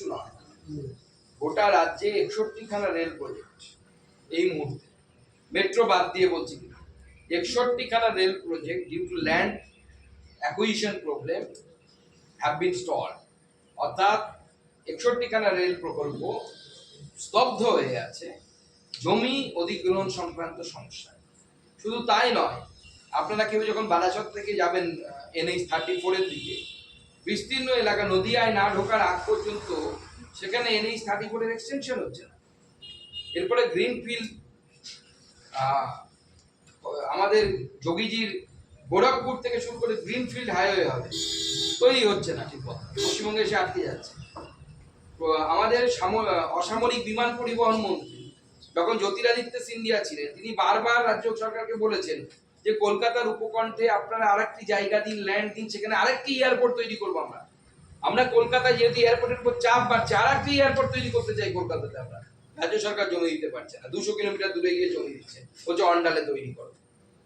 কিচ্ছু নয়। গোটা রাজ্যে একষট্টিখানা রেল প্রজেক্ট এই মুহূর্তে। মেট্রো বাদ দিয়ে বলছি কিনা? একষট্টিখানা rail project due to land acquisition problem have been stall অর্থাৎ একষট্টিখানা রেল প্রকল্প স্তব্ধ হয়ে আছে জমি অধিগ্রহণ সংক্রান্ত সমস্যা শুধু তাই নয়, আপনারা কেউ যখন বারাসত থেকে যাবেন এনএইচ থার্টি ফোরের দিকে বিস্তীর্ণ এলাকা নদিয়ায় না ঢোকার আগ পর্যন্ত সেখানে এনএইচ থার্টি ফোরের এক্সটেনশন হচ্ছে না। এরপরে গ্রিনফিল্ড আমাদের যোগীজির গোরখপুর থেকে শুরু করে গ্রিনফিল্ড হাইওয়ে হবে। তৈরি হচ্ছে না ঠিক পশ্চিমবঙ্গে এসে আটকে যাচ্ছে। আমাদের অসামরিক বিমান পরিবহন মন্ত্রী যখন জ্যোতিরাদিত্য সিন্ধিয়া ছিলেন, তিনি বারবার রাজ্য সরকারকে বলেছেন যে কলকাতার উপকণ্ঠে আপনারা আরেকটি জায়গা দিন ল্যান্ড দিন, সেখানে আরেকটি এয়ারপোর্ট তৈরি করব আমরা। আমরা কলকাতায় যেহেতু এয়ারপোর্টের উপর চাপ বাড়ছে আর একটি এয়ারপোর্ট তৈরি করতে চাই কলকাতাতে আমরা। রাজ্য সরকার জমি দিতে পারছে না, দুশো কিলোমিটার দূরে গিয়ে জমি দিচ্ছে, বলছে অন্ডালে তৈরি করো।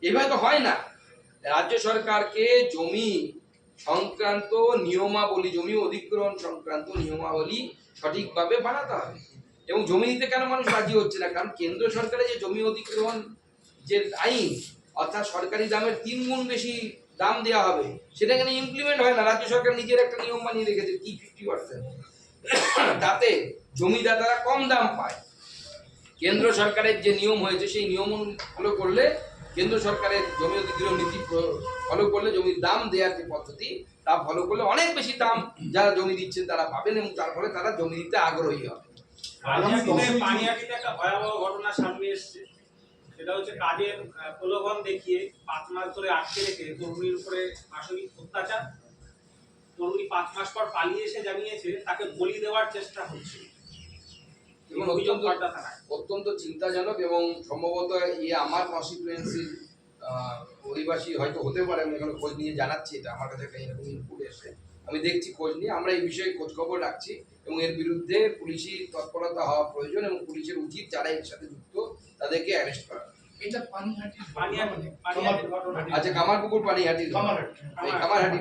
এভাবে তো হয় না। রাজ্য সরকারকে জমি সংক্রান্ত নিয়মাবলী, জমি অধিগ্রহণ সংক্রান্ত নিয়মাবলী সঠিকভাবে বানাতে হবে। এবং জমি দিতে কেন মানুষ রাজি হচ্ছে না? কারণ কেন্দ্র সরকারের যে জমি অধিগ্রহণ যে আইন অর্থাৎ সরকারি দামের তিন গুণ বেশি দাম দেওয়া হবে, সেটা এখানে ইমপ্লিমেন্ট হয় না। রাজ্য সরকার নিজের একটা নিয়ম বানিয়ে রেখেছে, কি ফিফটি পার্সেন্ট তাতে জমিদাতারা কম দাম পায়। কেন্দ্র সরকারের যে নিয়ম হয়েছে, সেই নিয়ম ফলো করলে, কেন্দ্র সরকারের জমি অধিগ্রহণ নীতি ফলো করলে জমির দাম দেওয়ার যে পদ্ধতি, তা ফলো করলে অনেক বেশি দাম যারা জমি দিচ্ছেন তারা পাবেন এবং তার ফলে তারা জমি দিতে আগ্রহী হবে। একটা ভয়াবহ ঘটনা সামনে এসছে। সেটা হচ্ছে কাজের প্রলোভন দেখিয়ে পাঁচ মাস ধরে আটকে রেখে তরুণীর উপরে মাসিক অত্যাচার। তরুণী পাঁচ মাস পর পালিয়ে এসে জানিয়েছে তাকে বলি দেওয়ার চেষ্টা হচ্ছে। এবং অত্যন্ত অত্যন্ত চিন্তাজনক এবং সম্ভবত এই আমার কনস্টিটুয়েন্সির অধিবাসী হয়তো হতে পারে আমি এখানে খোঁজ নিয়ে জানাচ্ছি এটা। আমার কাছে একটা এরকম ইনপুট এসে আমি দেখছি খোঁজ নিয়ে আমরা এই বিষয়ে খোঁজ খবর রাখছি এবং এর বিরুদ্ধে পুলিশি তৎপরতা হওয়া প্রয়োজন এবং পুলিশের উচিত যারা এর সাথে যুক্ত তাদেরকে অ্যারেস্ট করা। এটা পানিহাটি পানিহাটি আচ্ছা কামারপুকুর পানিহাটি। কামারহাটি। কামারহাটি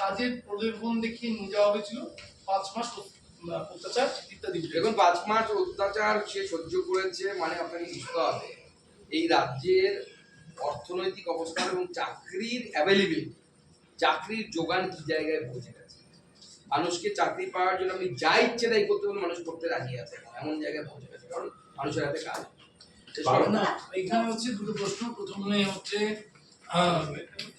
কাজের প্রলোভন দেখিয়ে নিয়ে যাওয়া হয়েছিল। পাঁচ মাস অত্যাচার ইত্যাদি দেখুন পাঁচ মাস অত্যাচার সে সহ্য করেছে মানে আপনাকে বুঝতে হবে এই রাজ্যের অর্থনৈতিক অবস্থা এবং চাকরির অ্যাভেলেবিলিটি চাকরির যোগান কি জায়গায় পৌঁছে মানুষকে চাকরি পাওয়ার জন্য আমি যা ইচ্ছে তাই করতে পারব, মানুষ করতে রাজি আছে। এমন জায়গায় পৌঁছে গেছে, কারণ মানুষের হাতে কাজ। এখানে হচ্ছে দুটো প্রশ্ন। প্রথমে হচ্ছে